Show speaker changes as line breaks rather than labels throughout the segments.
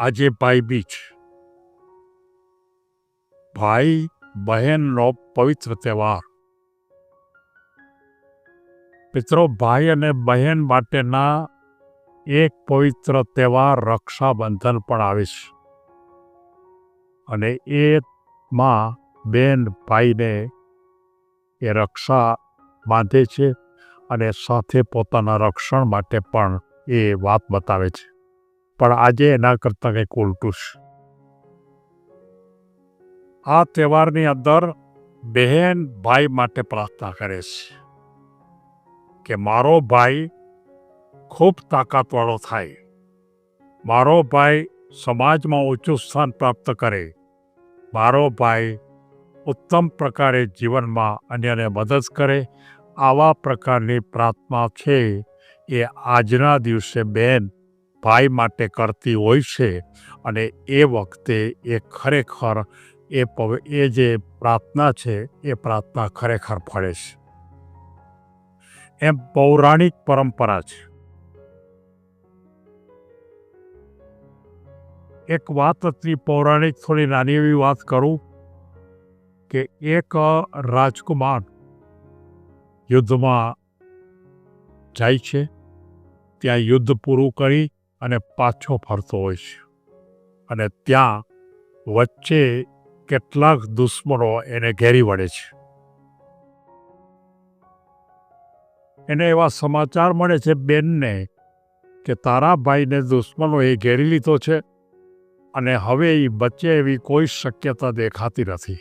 આજે ભાઈ બીજ ભાઈ, બહેનનો પવિત્ર તહેવાર. મિત્રો, ભાઈ અને બહેન માટેના એક પવિત્ર તહેવાર રક્ષાબંધન પણ આવે છે. અને એમાં બેન ભાઈને એ રક્ષા બાંધે છે અને સાથે પોતાના રક્ષણ માટે પણ એ વાત બતાવે છે. પણ આજે એના કરતાં કંઈક ઉલટું છે. આ તહેવારની અંદર બહેન ભાઈ માટે પ્રાર્થના કરે છે કે મારો ભાઈ ખૂબ તાકાતવાળો થાય. મારો ભાઈ સમાજમાં ઊંચું સ્થાન પ્રાપ્ત કરે. મારો ભાઈ ઉત્તમ પ્રકારે જીવનમાં અન્યને મદદ કરે. આવા પ્રકારની પ્રાર્થના છે એ આજના દિવસે બેન ભાઈ માટે કરતી હોય છે અને એ વખતે એ ખરેખર એ પવ, એ જે પ્રાર્થના છે, એ પ્રાર્થના ખરેખર ફળે છે. એમ પૌરાણિક પરંપરા છે. એક વાત હતી પૌરાણિક, થોડી નાની એવી વાત કરું કે એક રાજકુમાર યુદ્ધમાં જાય છે. ત્યાં યુદ્ધ પૂરું કરી અને પાછો ફરતો હોય છે. અને ત્યાં વચ્ચે કેટલાક દુશ્મનો એને ઘેરી વળે છે. એને એવા સમાચાર મળે છે બેનને કે તારા ભાઈને દુશ્મનોએ ઘેરી લીધો છે અને હવે એ બચે એવી કોઈ શક્યતા દેખાતી નથી.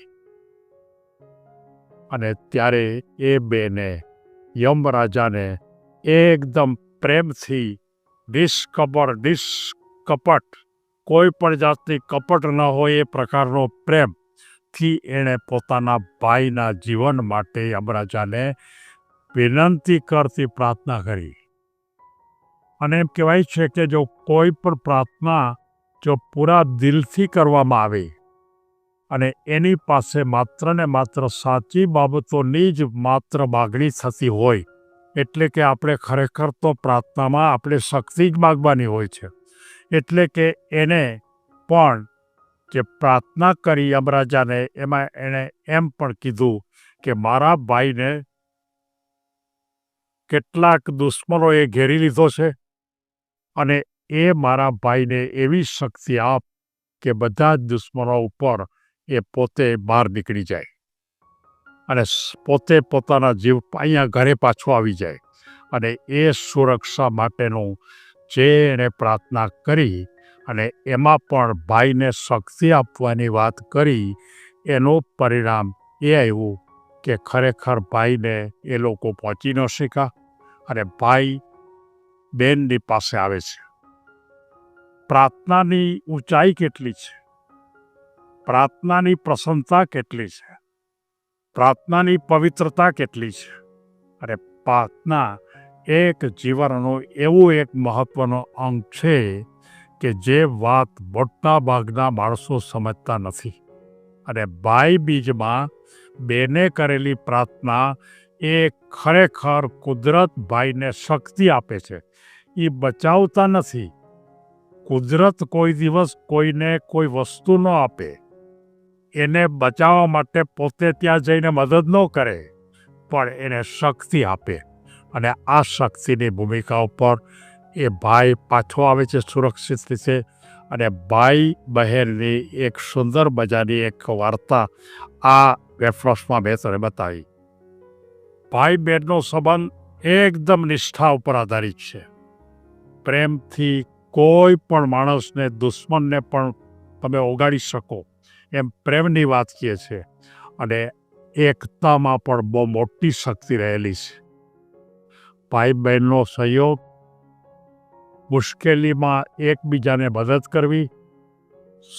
અને ત્યારે એ બેને યમ રાજાને એકદમ પ્રેમથી નિષ્કપટ નિષ્કપટ કોઈ પણ જાતની કપટ ન હોય એ પ્રકારનો પ્રેમથી એણે પોતાના ભાઈના જીવન માટે યમરાજાને વિનંતી કરતી પ્રાર્થના કરી. અને એમ કહેવાય છે કે જો કોઈ પણ પ્રાર્થના જો પૂરા દિલથી કરવામાં આવે અને એની પાસે માત્ર ને માત્ર સાચી બાબતોની જ માત્ર માગણી થતી હોય એટલે કે આપણે ખરેખર તો પ્રાર્થનામાં આપણે શક્તિ જ માગવાની હોય છે. એટલે કે એને પણ જે પ્રાર્થના કરી યમરાજાને, એમાં એણે એમ પણ કીધું કે મારા ભાઈને કેટલાક દુશ્મનોએ ઘેરી લીધો છે અને એ મારા ભાઈને એવી શક્તિ આપ કે બધા જ દુશ્મનો ઉપર એ પોતે બહાર નીકળી જાય. અને પોતે પોતાના જીવ અહીંયા ઘરે પાછો આવી જાય. અને એ સુરક્ષા માટેનું જે એણે પ્રાર્થના કરી અને એમાં પણ ભાઈને શક્તિ આપવાની વાત કરી, એનું પરિણામ એ આવ્યું કે ખરેખર ભાઈને એ લોકો પહોંચી ન શક્યા અને ભાઈ બેનની પાસે આવે છે. પ્રાર્થનાની ઊંચાઈ કેટલી છે? પ્રાર્થનાની પ્રસન્નતા કેટલી છે? પ્રાર્થનાની પવિત્રતા કેટલી છે? અને પ્રાર્થના એક જીવનનું એવું એક મહત્વનો અંગ છે કે જે વાત મોટા ભાગના માણસો સમજતા નથી. અને ભાઈ બીજમાં બેને કરેલી પ્રાર્થના એ ખરેખર કુદરત ભાઈને શક્તિ આપે છે. એ બચાવતા નથી. કુદરત કોઈ દિવસ કોઈને કોઈ વસ્તુ ન આપે. એને બચાવવા માટે પોતે ત્યાં જઈને મદદ ન કરે, પણ એને શક્તિ આપે. અને આ શક્તિની ભૂમિકા ઉપર એ ભાઈ પાછો આવે છે સુરક્ષિત રીતે. અને ભાઈ બહેનની એક સુંદર મજાની એક વાર્તા આ રેફરન્સમાં મેં બતાવી. ભાઈ બહેનનો સંબંધ એકદમ નિષ્ઠા ઉપર આધારિત છે. પ્રેમથી કોઈ પણ માણસને, દુશ્મનને પણ તમે ઓગાળી શકો. એમ પ્રેમની વાત કહે છે. અને એકતામાં પણ બહુ મોટી શક્તિ રહેલી છે. ભાઈ બહેનનો સહયોગ મુશ્કેલીમાં એકબીજાને મદદ કરવી,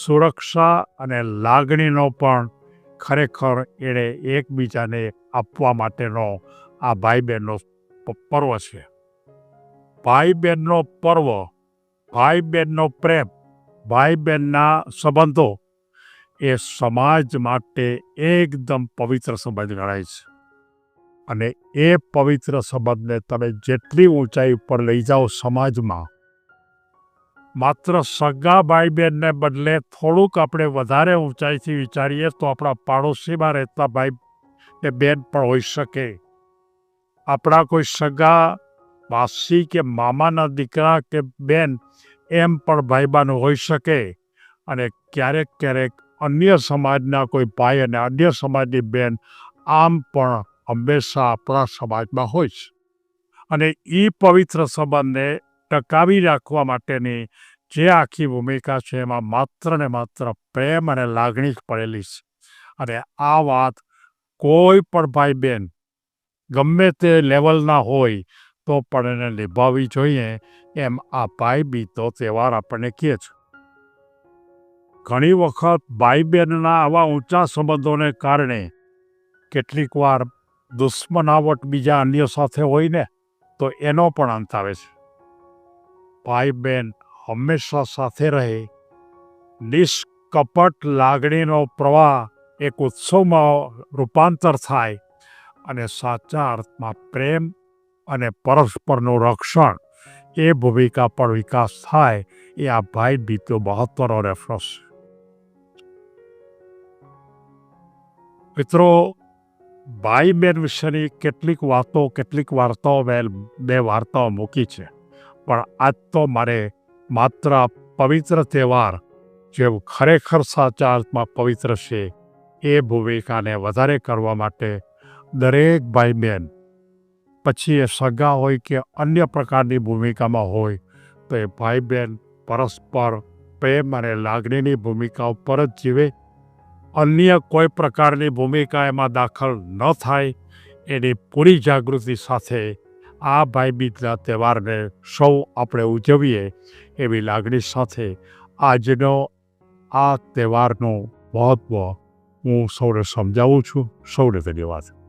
સુરક્ષા અને લાગણીનો પણ ખરેખર એણે એકબીજાને આપવા માટેનો આ ભાઈ બહેનનો પર્વ છે. ભાઈ બહેનનો પર્વ ભાઈ બહેનનો પ્રેમ ભાઈ બહેનના સંબંધો એ સમાજ માટે એકદમ પવિત્ર સંબંધ ગણાય છે. અને એ પવિત્ર સંબંધને તમે જેટલી ઊંચાઈ ઉપર લઈ જાઓ સમાજમાં, માત્ર સગા ભાઈ બહેનને બદલે થોડુંક આપણે વધારે ઊંચાઈથી વિચારીએ તો આપણા પાડોશીમાં રહેતા ભાઈ કે બેન પણ હોઈ શકે. આપણા કોઈ સગા, માસી કે મામાના દીકરા કે બેન એમ પણ ભાઈબાન હોઈ શકે. અને ક્યારેક ક્યારેક અન્ય સમાજના કોઈ ભાઈ અને અન્ય સમાજની બેન આમ પણ હંમેશા આપણા સમાજમાં હોય છે. અને એ પવિત્ર સંબંધને ટકાવી રાખવા માટેની જે આખી ભૂમિકા છે એમાં માત્ર ને માત્ર પ્રેમ અને લાગણી જ પડેલી છે. અને આ વાત કોઈ પણ ભાઈ બહેન ગમે તે લેવલના હોય તો પણ એને નિભાવવી જોઈએ એમ આ ભાઈ બીતો તહેવાર આપણને કહે છે. ઘણી વખત ભાઈ બહેનના આવા ઊંચા સંબંધોને કારણે કેટલીક વાર દુશ્મનાવટ બીજા અન્ય સાથે હોય ને, તો એનો પણ અંત આવે છે. ભાઈ બહેન હંમેશા સાથે રહે. નિષ્કપટ લાગણીનો પ્રવાહ એક ઉત્સવમાં રૂપાંતર થાય અને સાચા અર્થમાં પ્રેમ અને પરસ્પરનું રક્ષણ એ ભૂમિકા પર વિકાસ થાય એ આ ભાઈ બીતો મહત્વનો રેફરન્સ છે. મિત્રો ભાઈ બહેન વિશેની કેટલીક વાતો, કેટલીક વાર્તાઓ મેં બે વાર્તાઓ મૂકી છે. પણ આજ તો મારે માત્ર પવિત્ર તહેવાર જે ખરેખર સાચા અર્થમાં પવિત્ર છે, એ ભૂમિકાને વધારે કરવા માટે દરેક ભાઈ બહેન પછી એ સગા હોય કે અન્ય પ્રકારની ભૂમિકામાં હોય, તો એ ભાઈ બહેન પરસ્પર પ્રેમ અને લાગણીની ભૂમિકા ઉપર જ જીવે અન્ય કોઈ પ્રકારની ભૂમિકા એમાં દાખલ ન થાય એની પૂરી જાગૃતિ સાથે આ ભાઈબીજના તહેવારને સૌ આપણે ઉજવીએ એવી લાગણી સાથે આજનો આ તહેવારનું મહત્ત્વ હું સૌને સમજાવું છું, સૌને ધન્યવાદ.